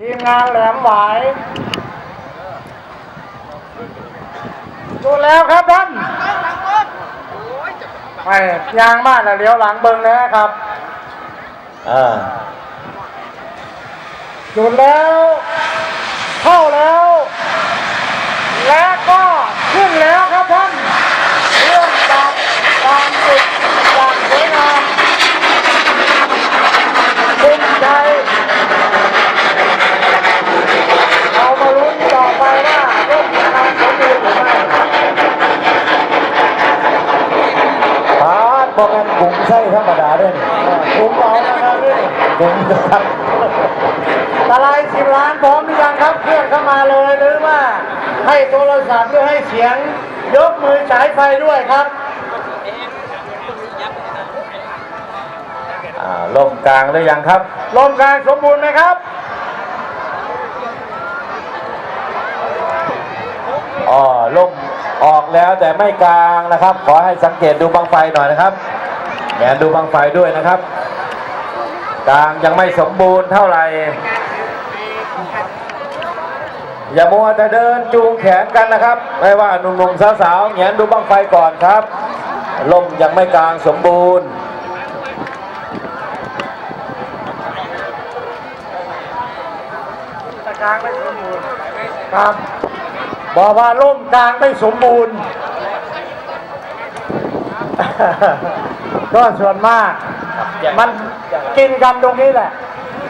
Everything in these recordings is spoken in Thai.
ทีมงานแหลมหวายดูแล้วครับท่านไม่ยางมากนะเลี้ยวหลังเบิงนะครับอ่าจุดแล้ว เข้าแล้ว และก็ขึ้นแล้วครับท่านเรื่องจากการจุดอย่างสวยงามภูมิใจเรามาลุ้นต่อไปว่าร่มการสมบูรณ์หรือไม่ พาด บอกกันกลุ่มไส้ธรรมดาด้วยนี่ผมเอานะครับนี่กลุ่มครับตะไลสิบล้านพร้อมหรือยังครับเคลื่อนเข้ามาเลยหรือว่าให้โทรศัพท์หรือให้เสียง ยกมือฉายไฟด้วยครับอ่าลมกลางหรือยังครับลมกลางสมบูรณ์ไหมครับอ๋อลมออก แล้วแต่ไม่กลางนะครับ ขอให้สังเกตดูบังไฟหน่อยนะครับแงนดูบังไฟด้วยนะครับ กลางยังไม่สมบูรณ์เท่าไหร่อย่ามัวแต่เดินจูงแขนกันนะครับ ไม่ว่าหนุ่มๆสาวๆแงนดูบังไฟก่อนครับลมยังไม่กลางสมบูรณ์กลางไม่สมบูรณ์ครับ บอกว่าล่มกลางไม่สมบูรณ์ ก็ส่วนมาก มันกินกันตรงนี้แหละ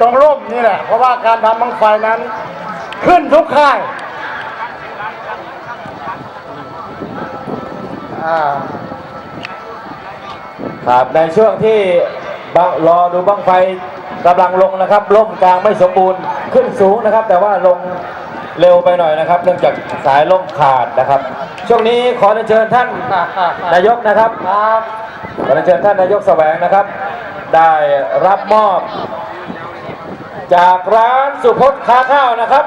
ตรงร่มนี่แหละ เพราะว่าการทำบังไฟนั้น ขึ้นทุกค่ายครับในช่วงที่รอดูบังไฟกำลังลงนะครับล่มกลางไม่สมบูรณ์ขึ้นสูงนะครับ แต่ว่าลง เร็วไปหน่อยนะครับ เนื่องจากสายล่มขาดนะครับ ช่วงนี้ขอเชิญท่านนายกนะครับครับขอเชิญท่านนายกแสวงนะครับ ได้รับมอบ จากร้านสุพจน์ค้าข้าวนะครับ